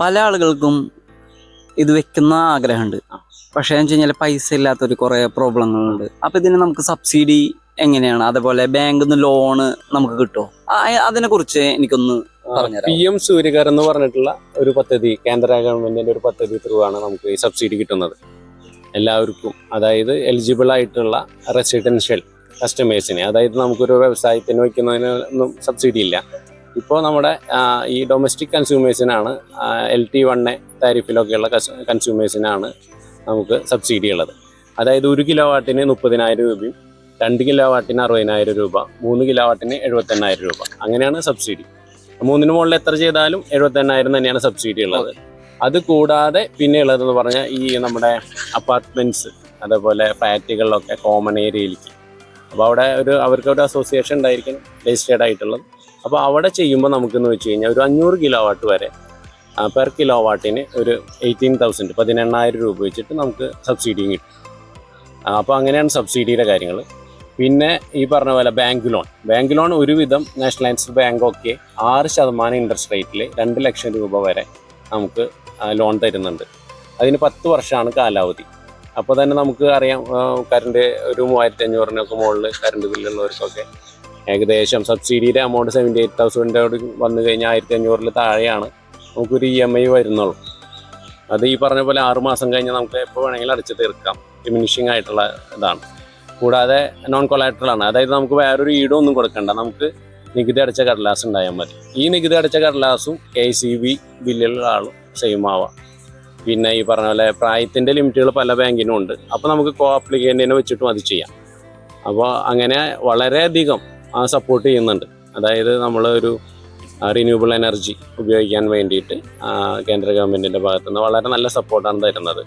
പല ആളുകൾക്കും ഇത് വെക്കുന്ന ആഗ്രഹമുണ്ട്. പക്ഷേ എന്ന് വെച്ച് കഴിഞ്ഞാൽ പൈസ ഇല്ലാത്തൊരു കുറേ പ്രോബ്ലങ്ങളുണ്ട്. അപ്പോൾ ഇതിന് നമുക്ക് സബ്സിഡി എങ്ങനെയാണ്? അതേപോലെ ബാങ്കിൽ നിന്ന് ലോണ് നമുക്ക് കിട്ടുമോ അതിനെക്കുറിച്ച് എനിക്കൊന്ന്? പി എം സൂര്യകർ എന്ന് പറഞ്ഞിട്ടുള്ള ഒരു പദ്ധതി കേന്ദ്ര ഗവൺമെന്റിന്റെ ഒരു പദ്ധതി ത്രൂ ആണ് നമുക്ക് ഈ സബ്സിഡി കിട്ടുന്നത്. എല്ലാവർക്കും അതായത് എലിജിബിൾ ആയിട്ടുള്ള റെസിഡൻഷ്യൽ കസ്റ്റമേഴ്സിനെ അതായത് നമുക്കൊരു വ്യവസായത്തിന് വയ്ക്കുന്നതിനൊന്നും സബ്സിഡി ഇല്ല. ഇപ്പോൾ നമ്മുടെ ഈ ഡൊമസ്റ്റിക് കൺസ്യൂമേഴ്സിനാണ് എൽ ടി വൺ എ താരിഫിലൊക്കെയുള്ള കൺസ്യൂമേഴ്സിനാണ് നമുക്ക് സബ്സിഡി ഉള്ളത്. അതായത് ഒരു കിലോ വാട്ടിന് മുപ്പതിനായിരം രൂപയും രണ്ട് കിലോ വാട്ടിന് അറുപതിനായിരം രൂപ മൂന്ന് കിലോ വാട്ടിന് എഴുപത്തെണ്ണായിരം രൂപ. അങ്ങനെയാണ് സബ്സിഡി മൂന്നിന് മുകളിൽ എത്ര ചെയ്താലും എഴുപത്തെണ്ണായിരം തന്നെയാണ് സബ്സിഡി ഉള്ളത്. അത് കൂടാതെ പിന്നെ ഉള്ളതെന്ന് പറഞ്ഞാൽ ഈ നമ്മുടെ അപ്പാർട്ട്മെന്റ്സ് അതേപോലെ ഫ്ലാറ്റുകളിലൊക്കെ കോമൺ ഏരിയയിലേക്ക് അപ്പോൾ അവിടെ ഒരു അവർക്ക് ഒരു അസോസിയേഷൻ ഉണ്ടായിരിക്കും രജിസ്റ്റേർഡ് ആയിട്ടുള്ളത്. അപ്പോൾ അവിടെ ചെയ്യുമ്പോൾ നമുക്കെന്ന് വെച്ച് കഴിഞ്ഞാൽ ഒരു അഞ്ഞൂറ് കിലോ വാട്ട് വരെ പെർ കിലോ വാട്ടിന് ഒരു എയ്റ്റീൻ തൗസൻഡ് പതിനെണ്ണായിരം രൂപ വെച്ചിട്ട് നമുക്ക് സബ്സിഡിയും കിട്ടും. അപ്പോൾ അങ്ങനെയാണ് സബ്സിഡിയുടെ കാര്യങ്ങൾ പിന്നെ ഈ പറഞ്ഞ പോലെ ബാങ്ക് ലോൺ ബാങ്ക് ലോൺ ഒരുവിധം നാഷണലൈസ്ഡ് ബാങ്ക് ഒക്കെ ആറ് ശതമാനം ഇൻട്രസ്റ്റ് റേറ്റിൽ രണ്ട് ലക്ഷം രൂപ വരെ നമുക്ക് ലോൺ തരുന്നുണ്ട്. അതിന് പത്ത് വർഷമാണ് കാലാവധി. അപ്പോൾ തന്നെ നമുക്ക് അറിയാം കറണ്ട് ഒരു മൂവായിരത്തി അഞ്ഞൂറിനൊക്കെ മുകളിൽ കറണ്ട് ബില്ലുള്ളവർക്കൊക്കെ ഏകദേശം സബ്സിഡിയുടെ എമൗണ്ട് സെവന്റി എയ്റ്റ് തൗസൻഡോട് വന്നു കഴിഞ്ഞാൽ ആയിരത്തി അഞ്ഞൂറിൽ താഴെയാണ്. നമുക്കൊരു ഇ എം ഐ വരുന്നുള്ളൂ. അത് ഈ പറഞ്ഞ പോലെ ആറ് മാസം കഴിഞ്ഞാൽ നമുക്ക് എപ്പോൾ വേണമെങ്കിലും അടച്ചു തീർക്കാം. ഡിമിനിഷിങ് ആയിട്ടുള്ള ഇതാണ്. കൂടാതെ നോൺ ആണ് അതായത് നമുക്ക് വേറൊരു ഈടും ഒന്നും കൊടുക്കണ്ട. നമുക്ക് നികുതി അടച്ച കടലാസ് ഉണ്ടായാൽ മതി. ഈ നികുതി അടച്ച കടലാസും കെ സി ബി ബില്ലുള്ള ആളും സെയിം ആവാം. പിന്നെ ഈ പറഞ്ഞ പോലെ പ്രായത്തിന്റെ ലിമിറ്റുകൾ പല ബാങ്കിനും ഉണ്ട്. അപ്പോൾ നമുക്ക് കോ അപ്ലിക്കേന്റിനെ വെച്ചിട്ടും അത് ചെയ്യാം. അപ്പോൾ അങ്ങനെ വളരെയധികം സപ്പോർട്ട് ചെയ്യുന്നുണ്ട്. അതായത് നമ്മൾ ഒരു റിന്യൂവബിൾ എനർജി ഉപയോഗിക്കാൻ വേണ്ടിയിട്ട് ആ, കേന്ദ്ര ഗവൺമെന്റിന്റെ ഭാഗത്തുനിന്ന് വളരെ നല്ല സപ്പോർട്ടാണ് തരുന്നത്.